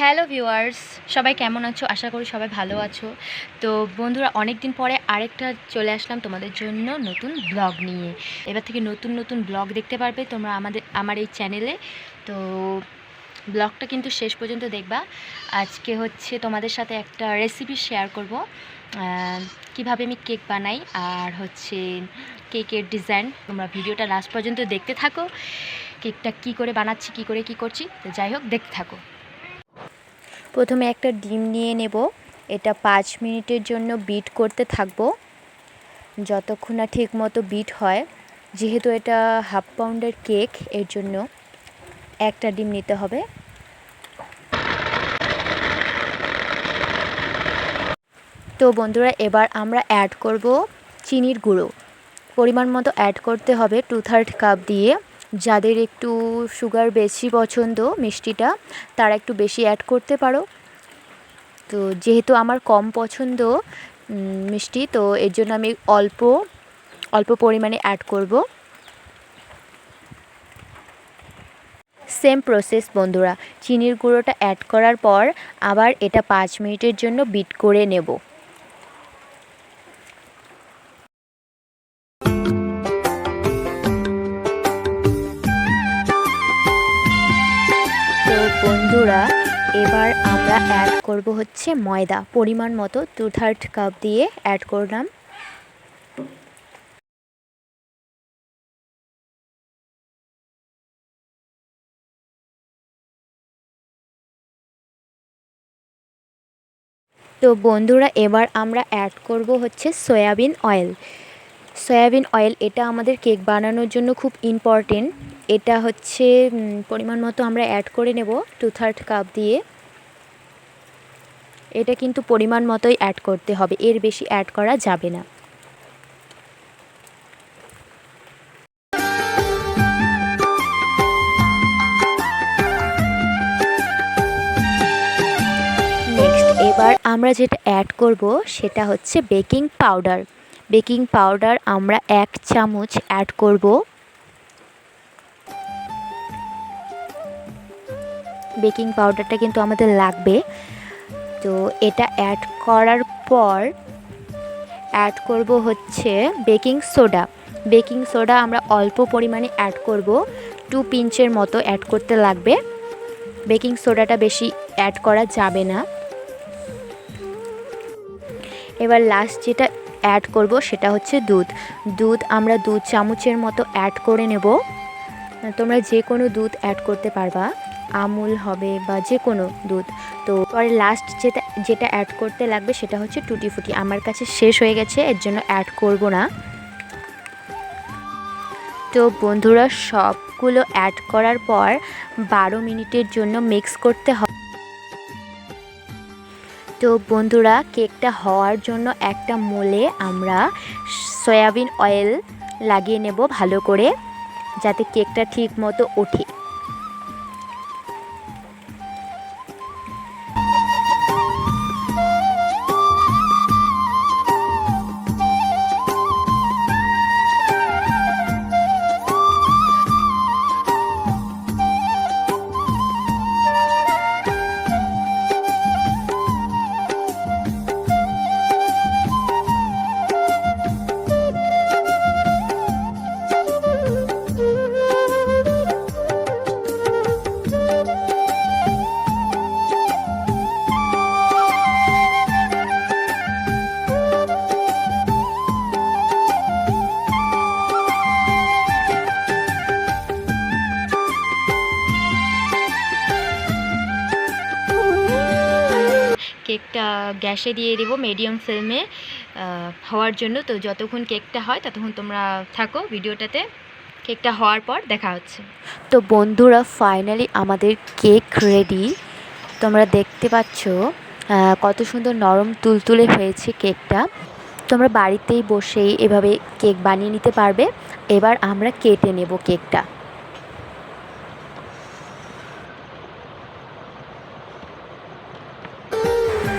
Hello viewers, সবাই কেমন আছো? আশা করি সবাই ভালো আছো। তো বন্ধুরা অনেক দিন পরে আরেকটা চলে আসলাম তোমাদের জন্য নতুন ব্লগ নিয়ে। এবার থেকে নতুন নতুন ব্লগ দেখতে পারবে তোমরা আমাদের, আমার এই চ্যানেলে। তো ব্লগটা কিন্তু শেষ পর্যন্ত দেখবা। আজকে হচ্ছে তোমাদের সাথে একটা রেসিপি শেয়ার করব। কীভাবে আমি কেক বানাই আর হচ্ছে কেকের ডিজাইন তোমরা ভিডিওটা লাস্ট পর্যন্ত দেখতে থাকো। কেকটা কি করে বানাচ্ছি, কি করে কি করছি। তো যাই হোক, দেখতে থাকো। প্রথমে একটা ডিম নিয়ে নেব। এটা পাঁচ মিনিটের জন্য বিট করতে থাকব। যতক্ষণ না ঠিক মতো বিট হয়, যেহেতু এটা হাফ পাউন্ডের কেক, এর জন্য একটা ডিম নিতে হবে। তো বন্ধুরা, এবার আমরা অ্যাড করব চিনির গুঁড়ো। পরিমাণ মতো অ্যাড করতে হবে টু থার্ড কাপ দিয়ে। যাদের একটু সুগার বেশি পছন্দ মিষ্টিটা, তারা একটু বেশি অ্যাড করতে পারো। তো যেহেতু আমার কম পছন্দ মিষ্টি, তো এর জন্য আমি অল্প অল্প পরিমাণে অ্যাড করব। সেম প্রসেস বন্ধুরা, চিনির গুঁড়োটা অ্যাড করার পর আবার এটা পাঁচ মিনিটের জন্য বিট করে নেব। তো বন্ধুরা এবার আমরা অ্যাড করব হচ্ছে ময়দা। পরিমাণ মতো টু থার্ড কাপ দিয়ে অ্যাড করলাম। তো বন্ধুরা, এবার আমরা অ্যাড করব হচ্ছে সয়াবিন অয়েল সয়াবিন অয়েল এটা আমাদের কেক বানানোর জন্য খুব ইম্পর্টেন্ট এটা হচ্ছে পরিমাণ মতো আমরা অ্যাড করে নেব টু থার্ড কাপ দিয়ে। এটা কিন্তু পরিমাণ মতোই অ্যাড করতে হবে, এর বেশি অ্যাড করা যাবে না। এবার আমরা যেটা অ্যাড করব সেটা হচ্ছে বেকিং পাউডার বেকিং পাউডার আমরা এক চামচ অ্যাড করব। বেকিং পাউডারটা কিন্তু আমাদের লাগবে। তো এটা অ্যাড করার পর অ্যাড করব হচ্ছে বেকিং সোডা বেকিং সোডা আমরা অল্প পরিমাণে অ্যাড করব টু পিঞ্চের মতো অ্যাড করতে লাগবে। বেকিং সোডাটা বেশি অ্যাড করা যাবে না। এবার লাস্ট যেটা অ্যাড করব সেটা হচ্ছে দুধ। দুধ আমরা দু চামচের মতো অ্যাড করে নেব। তোমরা যে কোনো দুধ অ্যাড করতে পারবা। আমুল হবে বা যে কোনো দুধ। তো পরে লাস্ট যেটা যেটা অ্যাড করতে লাগবে সেটা হচ্ছে টুটি ফুটি আমার কাছে শেষ হয়ে গেছে, এর জন্য অ্যাড করব না। তো বন্ধুরা, সবগুলো অ্যাড করার পর বারো মিনিটের জন্য মিক্স করতে হবে তো বন্ধুরা কেকটা হওয়ার জন্য একটা মোলে আমরা সয়াবিন অয়েল লাগিয়ে নেব ভালো করে, যাতে কেকটা ঠিক মতো ওঠে। গ্যাসে দিয়ে দেবো মিডিয়াম ফ্লেমে হওয়ার জন্য। তো যতক্ষণ কেকটা হয় ততক্ষণ তোমরা থাকো ভিডিওটাতে। কেকটা হওয়ার পর দেখা হচ্ছে। তো বন্ধুরা ফাইনালি আমাদের কেক রেডি তোমরা দেখতে পাচ্ছ কত সুন্দর নরম তুলতুলে হয়েছে কেকটা তোমরা বাড়িতেই বসেই এভাবে কেক বানিয়ে নিতে পারবে। এবার আমরা কেটে নেব কেকটা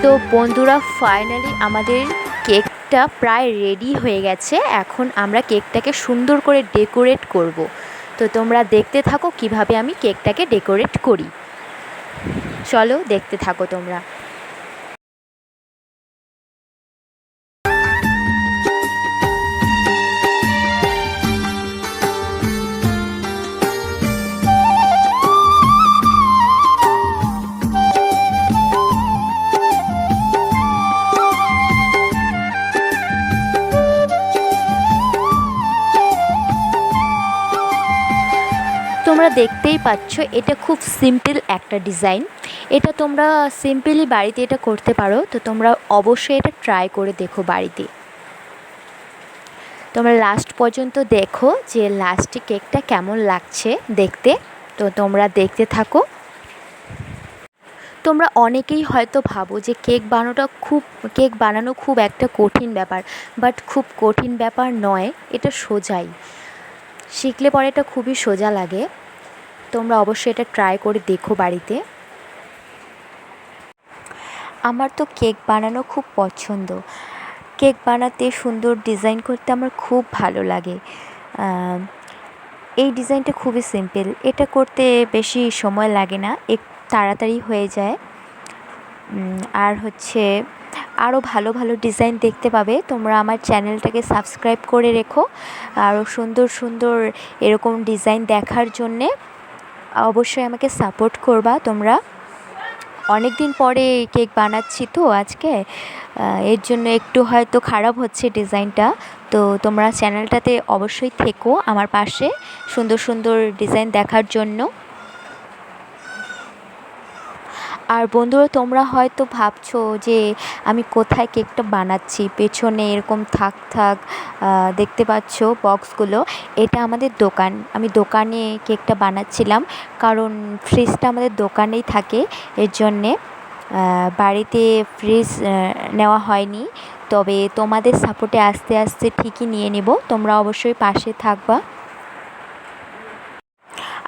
তো বন্ধুরা ফাইনালি আমাদের কেকটা প্রায় রেডি হয়ে গেছে। এখন আমরা কেকটাকে সুন্দর করে ডেকোরেট করব। তো তোমরা দেখতে থাকো কীভাবে আমি কেকটাকে ডেকোরেট করি। চলো দেখতে থাকো তোমরা। দেখতেই পাচ্ছ, এটা খুব সিম্পল একটা ডিজাইন এটা তোমরা সিম্পলি বাড়িতে এটা করতে পারো, তো তোমরা অবশ্যই এটা ট্রাই করে দেখো বাড়িতে। তোমরা লাস্ট পর্যন্ত দেখো যে লাস্টে কেকটা কেমন লাগছে দেখতে। তো তোমরা দেখতে থাকো। তোমরা অনেকেই হয়তো ভাবো যে কেক বানানোটা খুব কেক বানানো খুব একটা কঠিন ব্যাপার বাট খুব কঠিন ব্যাপার নয়, এটা সোজাই। শিখলে পরে এটা খুবই সোজা লাগে। তোমরা অবশ্যই এটা ট্রাই করে দেখো বাড়িতে। আমার তো কেক বানানো খুব পছন্দ। কেক বানাতে সুন্দর ডিজাইন করতে আমার খুব ভালো লাগে। এই ডিজাইনটা খুবই সিম্পল এটা করতে বেশি সময় লাগে না, এক তাড়াতাড়ি হয়ে যায়। আর হচ্ছে আরও ভালো ভালো ডিজাইন দেখতে পাবে। তোমরা আমার চ্যানেলটাকে সাবস্ক্রাইব করে রেখো। আরও সুন্দর সুন্দর এরকম ডিজাইন দেখার জন্যে অবশ্যই আমাকে সাপোর্ট করবা তোমরা। অনেক দিন পরে কেক বানাচ্ছি তো আজকে এর জন্য একটু হয়তো খারাপ হচ্ছে ডিজাইনটা। তো তোমরা চ্যানেলটাতে অবশ্যই থেকো আমার পাশে সুন্দর সুন্দর ডিজাইন দেখার জন্য। আর বন্ধুরা, তোমরা হয়তো ভাবছ যে আমি কোথায় কেকটা বানাচ্ছি, পেছনে এরকম থাক থাক দেখতে পাচ্ছ বক্সগুলো। এটা আমাদের দোকান। আমি দোকানে কেকটা বানাচ্ছিলাম, কারণ ফ্রিজটা আমাদের দোকানেই থাকে, এর জন্যে বাড়িতে ফ্রিজ নেওয়া হয়নি। তবে তোমাদের সাপোর্টে আস্তে আস্তে ঠিকই নিয়ে নেব। তোমরা অবশ্যই পাশে থাকবা।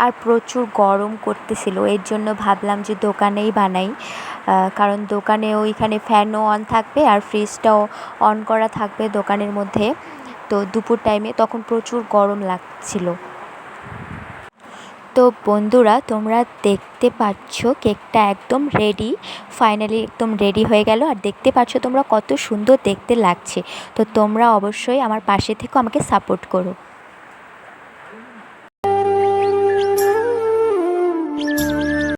আর প্রচুর গরম করতেছিল। এর জন্য ভাবলাম যে দোকানেই বানাই। কারণ দোকানে ওইখানে ফ্যানও অন থাকবে আর ফ্রিজটাও অন করা থাকবে দোকানের মধ্যে। তো দুপুর টাইমে তখন প্রচুর গরম লাগছিল। তো বন্ধুরা, তোমরা দেখতে পাচ্ছ কেকটা একদম রেডি ফাইনালি একদম রেডি হয়ে গেল। আর দেখতে পাচ্ছ তোমরা কত সুন্দর দেখতে লাগছে। তো তোমরা অবশ্যই আমার পাশে থেকে আমাকে সাপোর্ট করো।